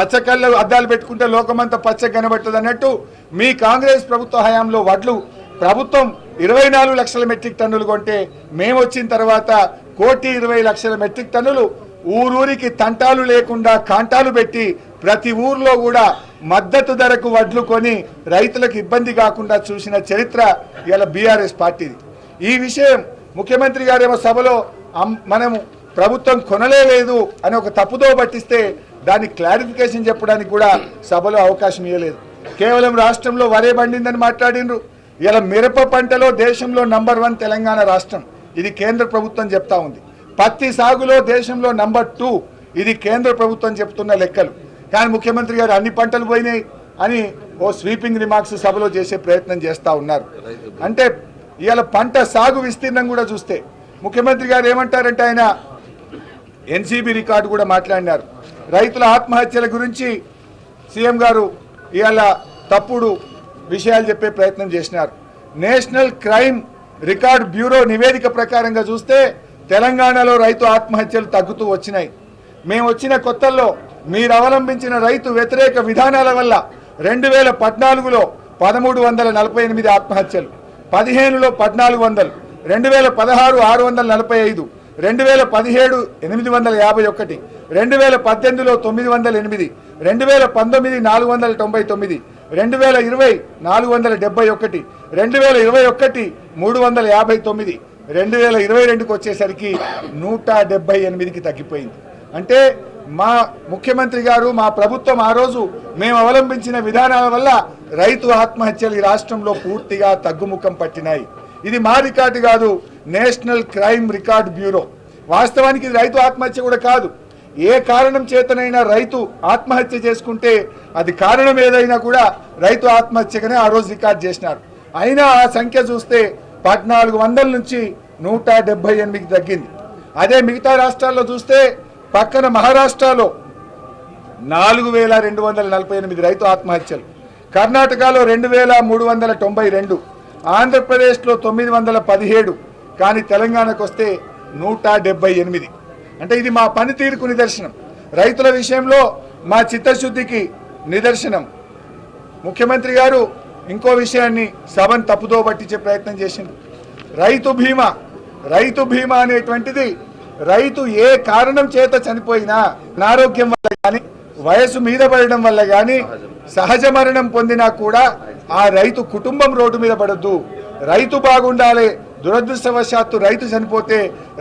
పచ్చకళ్ళు అద్దాలు పెట్టుకుంటే లోకమంతా పచ్చ కనబడుతుంది అన్నట్టు మీ కాంగ్రెస్ ప్రభుత్వ హయాంలో వడ్లు ప్రభుత్వం ఇరవై నాలుగు లక్షల మెట్రిక్ టన్నులు కొంటే మేము వచ్చిన తర్వాత కోటి ఇరవై లక్షల మెట్రిక్ టన్నులు ఊరూరికి తంటాలు లేకుండా కాంటాలు పెట్టి ప్రతి ఊర్లో కూడా మద్దతు ధరకు వడ్లు కొని రైతులకు ఇబ్బంది కాకుండా చూసిన చరిత్ర ఇలా బీఆర్ఎస్ పార్టీది. ఈ విషయం ముఖ్యమంత్రి గారేమో సభలో మనము ప్రభుత్వం కొనలేదు అని ఒక తప్పుదో పట్టిస్తే దాన్ని క్లారిఫికేషన్ చెప్పడానికి కూడా సభలో అవకాశం ఇవ్వలేదు కేవలం రాష్ట్రంలో వరే పండిందని మాట్లాడిండ్రు ఇలా మిరప పంటలో దేశంలో నంబర్ వన్ తెలంగాణ రాష్ట్రం. ఇది కేంద్ర ప్రభుత్వం చెప్తా ఉంది. పత్తి సాగులో దేశంలో నంబర్ టూ. ఇది కేంద్ర ప్రభుత్వం చెప్తున్న లెక్కలు. కానీ ముఖ్యమంత్రి గారు అన్ని పంటలు పోయినాయి అని ఓ స్వీపింగ్ రిమార్క్స్ సభలో చేసే ప్రయత్నం చేస్తూ ఉన్నారు. అంటే ఇవాళ పంట సాగు విస్తీర్ణం కూడా చూస్తే ముఖ్యమంత్రి గారు ఏమంటారంటే ఆయన ఎన్సీబీ రికార్డు కూడా మాట్లాడినారు. రైతుల ఆత్మహత్యల గురించి సీఎం గారు ఇవాళ తప్పుడు విషయాలు చెప్పే ప్రయత్నం చేసినారు. నేషనల్ క్రైమ్ రికార్డ్ బ్యూరో నివేదిక ప్రకారంగా చూస్తే తెలంగాణలో రైతు ఆత్మహత్యలు తగ్గుతూ వచ్చినాయి. మేము వచ్చిన కొత్తల్లో మీరు అవలంబించిన రైతు వ్యతిరేక విధానాల వల్ల రెండు వేల పద్నాలుగులో పదమూడు వందల నలభై ఎనిమిది ఆత్మహత్యలు పదిహేనులో పద్నాలుగు వందలు రెండు వేల పదహారు ఆరు వందల నలభై ఐదు రెండు వేల పదిహేడు ఎనిమిది వందల యాభై ఒకటి రెండు వేల పద్దెనిమిదిలో తొమ్మిది వందల ఎనిమిది రెండు వేల పంతొమ్మిది నాలుగు వందల తొంభై తొమ్మిది రెండు వేల ఇరవై నాలుగు వందల డెబ్బై ఒకటి రెండు వేల ఇరవై ఒకటి మూడు వందల యాభై తొమ్మిది రెండు వేల ఇరవై రెండుకి వచ్చేసరికి నూట డెబ్బై ఎనిమిదికి తగ్గిపోయింది. అంటే మా ముఖ్యమంత్రి గారు మా ప్రభుత్వం ఆ రోజు మేము అవలంబించిన విధానాల వల్ల రైతు ఆత్మహత్యలు ఈ రాష్ట్రంలో పూర్తిగా తగ్గుముఖం పట్టినాయి. ఇది మా రికార్డు కాదు నేషనల్ క్రైమ్ రికార్డ్ బ్యూరో. వాస్తవానికి ఇది రైతు ఆత్మహత్య కూడా కాదు. ఏ కారణం చేతనైనా రైతు ఆత్మహత్య చేసుకుంటే అది కారణం ఏదైనా కూడా రైతు ఆత్మహత్యగానే ఆ రోజు రికార్డ్ చేసినారు. అయినా ఆ సంఖ్య చూస్తే పద్నాలుగు వందల నుంచి నూట డెబ్బై ఎనిమిదికి తగ్గింది. అదే మిగతా రాష్ట్రాల్లో చూస్తే పక్కన మహారాష్ట్రలో నాలుగు వేల రెండు వందల నలభై ఎనిమిది రైతు ఆత్మహత్యలు. కర్ణాటకలో రెండు వేల మూడు వందల తొంభై రెండు. ఆంధ్రప్రదేశ్లో తొమ్మిది వందల పదిహేడు. కానీ తెలంగాణకు వస్తే నూట ఎనిమిది. అంటే ఇది మా పనితీరుకు నిదర్శనం. రైతుల విషయంలో మా చిత్తశుద్ధికి నిదర్శనం. ముఖ్యమంత్రి గారు ఇంకో విషయాన్ని సభను తప్పుదో పట్టించే ప్రయత్నం చేసింది రైతు బీమా రైతు బీమా అనేటువంటిది రైతు ఏ కారణం చేత చనిపోయినా అనారోగ్యం వల్ల కానీ వయసు మీద పడడం వల్ల కానీ సహజ మరణం పొందినా కూడా ఆ రైతు కుటుంబం రోడ్డు మీద పడద్దు. రైతు బాగుండాలి దురదృష్టవశాత్తు రైతు చనిపోతే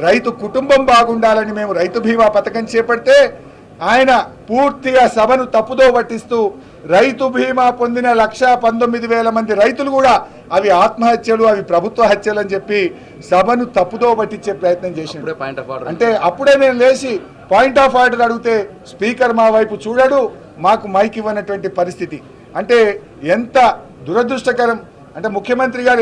రైతు కుటుంబం బాగుండాలని మేము రైతు బీమా పథకం చేపడితే ఆయన పూర్తిగా సభను తప్పుదో పట్టిస్తూ రైతు బీమా పొందిన లక్ష పంతొమ్మిది వేల మంది రైతులు కూడా అవి ఆత్మహత్యలు అవి ప్రభుత్వ హత్యలు అని చెప్పి సభను తప్పుదో పట్టించే ప్రయత్నం చేసిండు. ఆర్డర్ అంటే అప్పుడే నేను లేచి పాయింట్ ఆఫ్ ఆర్డర్ అడిగితే స్పీకర్ మా వైపు చూడడు మాకు మైక్ ఇవ్వనటువంటి పరిస్థితి. అంటే ఎంత దురదృష్టకరం అంటే ముఖ్యమంత్రి గారు